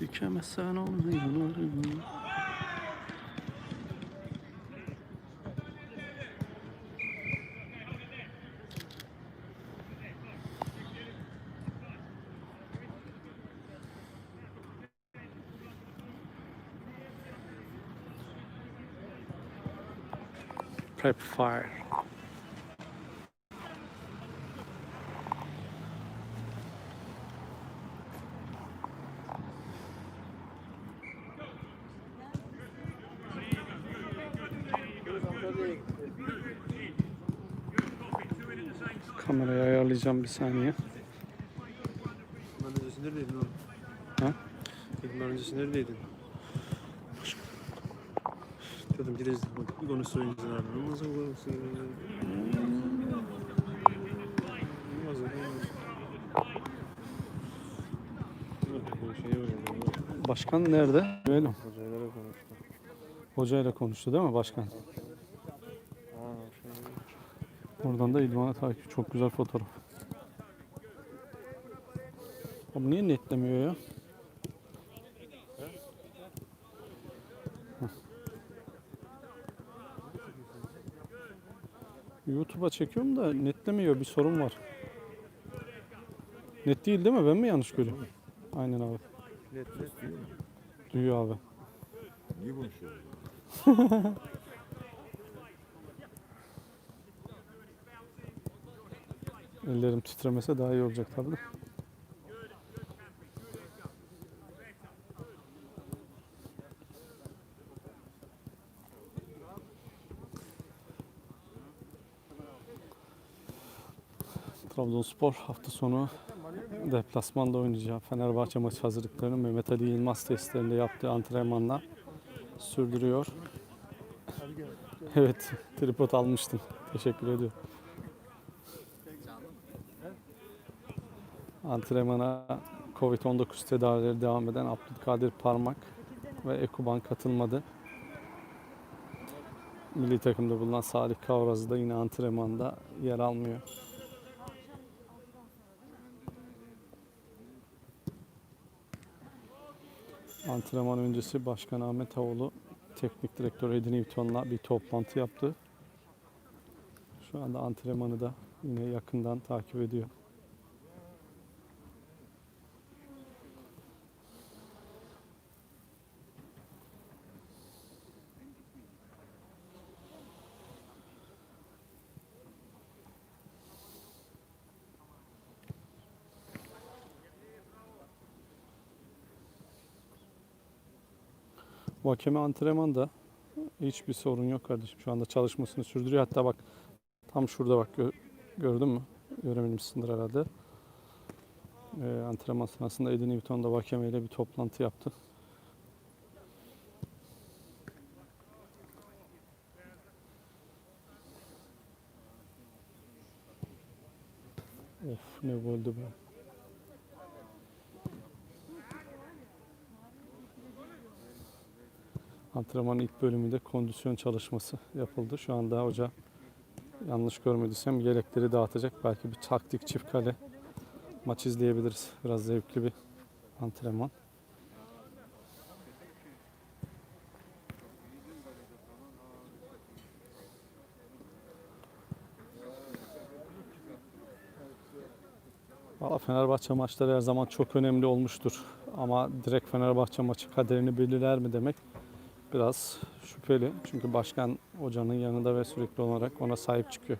Dikemezsen onu yanarım. Prep fire. Kamerayı ayarlayacağım bir saniye. Ben öncesi neredeydin oğlum? Ha? Dedim ben öncesi neredeydin? Dedim gideriz bir konuşsa önceden abi. Olmaz mı? Olmaz mı? Var ya, Başkan nerede? Hocaylara konuştu. Hocayla konuştu değil mi başkan? Oradan da İlvan'a takip. Çok güzel fotoğraf. Abi niye netlemiyor ya? YouTube'a çekiyorum da netlemiyor. Bir sorun var. Net değil değil mi? Ben mi yanlış görüyorum? Aynen abi. Net net değil mi? Duyuyor abi. Niye konuşuyoruz? Ellerim titremese daha iyi olacak tabii. Trabzonspor hafta sonu deplasmanda oynayacağı Fenerbahçe maç hazırlıklarını Mehmet Ali Yılmaz testlerinde yaptığı antrenmanla sürdürüyor. Evet, tripod almıştım. Teşekkür ediyorum. Antrenmana Covid-19 tedavileri devam eden Abdülkadir Parmak ve Ekuban katılmadı. Milli takımda bulunan Salih Kavraz da yine antrenmanda yer almıyor. Antrenman öncesi Başkan Ahmet Avoğlu Teknik Direktör Edin Newton'la bir toplantı yaptı. Şu anda antrenmanı da yine yakından takip ediyor. Vakeme antrenmanda hiçbir sorun yok kardeşim. Şu anda çalışmasını sürdürüyor. Hatta bak tam şurada bak gö- gördün mü? Görememişsindir herhalde. Ee, antrenman sırasında Edin Newton da Vakeme ile bir toplantı yaptı. Of ne goldü be. Antrenmanın ilk bölümünde kondisyon çalışması yapıldı. Şu anda hoca yanlış görmediysem yelekleri dağıtacak. Belki bir taktik çift kale maç izleyebiliriz. Biraz zevkli bir antrenman. Valla Fenerbahçe maçları her zaman çok önemli olmuştur. Ama direkt Fenerbahçe maçı kaderini belirler mi demek biraz şüpheli. Çünkü başkan hocanın yanında ve sürekli olarak ona sahip çıkıyor.